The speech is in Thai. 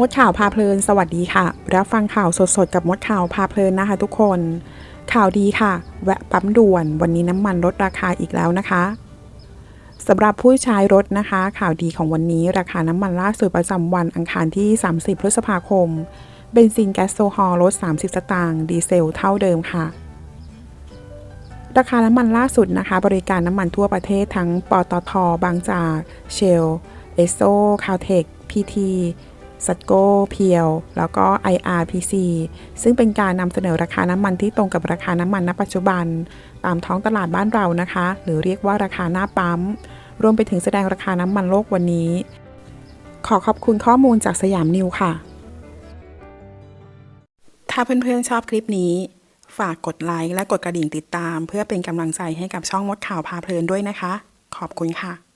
มดข่าวพาเพลิน สวัสดีค่ะ รับฟังข่าวสดๆ กับมดข่าวพาเพลินนะคะ ทุกคน ข่าวดีค่ะ แวะปั๊มด่วน วันนี้น้ำมันลดราคาอีกแล้วนะคะสำหรับผู้ใช้รถนะคะ ข่าวดีของวันนี้ ราคาน้ำมันล่าสุดประจำวันอังคารที่ 30 พฤษภาคม เบนซินแก๊สโซฮอลลด 30 สตางค์ดีเซลเท่าเดิมค่ะ ราคาน้ำมันล่าสุดนะคะ บริการน้ำมันทั่วประเทศทั้งปตทบางจากเชล เอสโซคาวเทคพีที สัตโกเพียว แล้วก็ IRPC ซึ่งเป็นการนำเสนอราคาน้ำมันที่ตรงกับราคาน้ำมันณปัจจุบัน ตามท้องตลาดบ้านเรานะคะ หรือเรียกว่าราคาหน้าปั๊ม รวมไปถึงแสดงราคาน้ำมันโลกวันนี้ ขอขอบคุณข้อมูลจากสยามนิวค่ะ ถ้าเพื่อนๆชอบคลิปนี้ ฝากกดไลค์และกดกระดิ่งติดตาม เพื่อเป็นกำลังใจให้กับช่องมดข่าวพาเพลินด้วยนะคะ ขอบคุณค่ะ